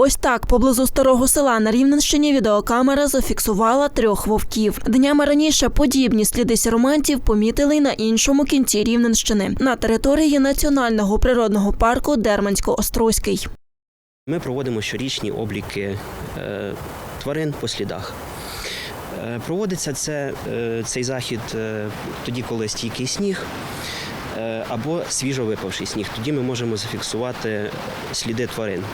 Ось так поблизу старого села на Рівненщині відеокамера зафіксувала трьох вовків. Днями раніше подібні сліди сіромантів помітили й на іншому кінці Рівненщини на території національного природного парку Дермансько-Острозький. Ми проводимо щорічні обліки е, тварин по слідах. Е, Проводиться це, е, цей захід тоді, коли стійкий сніг або свіжо випавший сніг. Тоді ми можемо зафіксувати сліди тварин.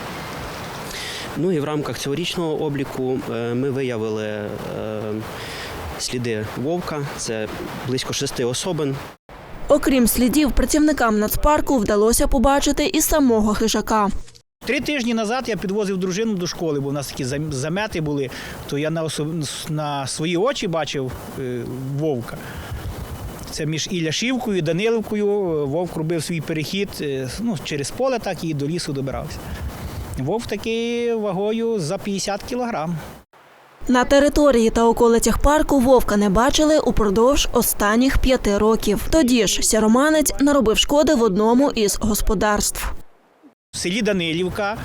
Ну і в рамках цьогорічного обліку е, ми виявили е, сліди вовка, це близько шести особин. Окрім слідів, працівникам нацпарку вдалося побачити і самого хижака. Три тижні назад я підвозив дружину до школи, бо в нас такі замети були, то я на, особ... на свої очі бачив е, вовка. Це між Іляшівкою і Данилівкою. Вовк робив свій перехід ну, через поле, так і до лісу добирався. Вовк такий вагою за 50 кілограм. На території та околицях парку вовка не бачили упродовж останніх п'яти років. Тоді ж сіроманець наробив шкоди в одному із господарств. В селі Данилівка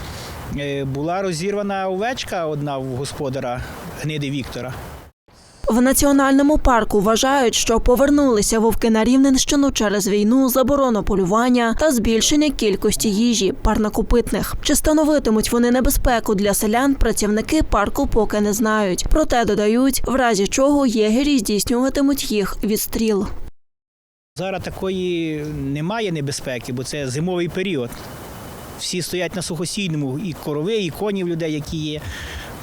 е, була розірвана овечка одна в господара гниди Віктора. В національному парку вважають, що повернулися вовки на Рівненщину через війну, заборону полювання та збільшення кількості їжі парнокопитних. Чи становитимуть вони небезпеку для селян? Працівники парку поки не знають. Проте додають, в разі чого єгері здійснюватимуть їх відстріл. Зараз такої немає небезпеки, бо це зимовий період. Всі стоять на сухосійному, і корови, і коні в людей, які є.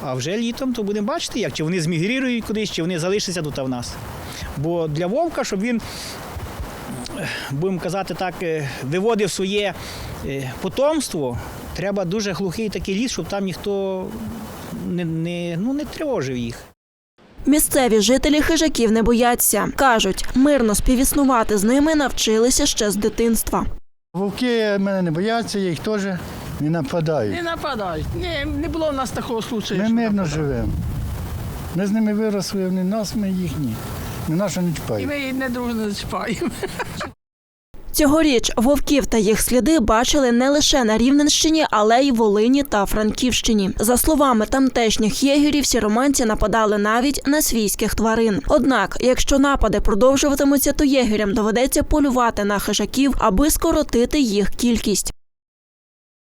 А вже літом то будемо бачити, як чи вони змігрірують кудись, чи вони залишаться тут в нас. Бо для вовка, щоб він, будемо казати так, е, виводив своє е, потомство, треба дуже глухий такий ліс, щоб там ніхто не, не, ну, не тривожив їх. Місцеві жителі хижаків не бояться. кажуть, мирно співіснувати з ними навчилися ще з дитинства. Вовки мене не бояться, я їх теж не нападають. Не нападають. Ні, не було в нас такого случаю. Ми що мирно живемо. Ми з ними виросли, вони нас, ми їх ні. Ми нашу не І чіпаємо. ми її не дружно не чіпаємо. Цьогоріч вовків та їх сліди бачили не лише на Рівненщині, але й Волині та Франківщині. За словами тамтешніх єгерів, сіроманці нападали навіть на свійських тварин. Однак, якщо напади продовжуватимуться, то єгерям доведеться полювати на хижаків, аби скоротити їх кількість.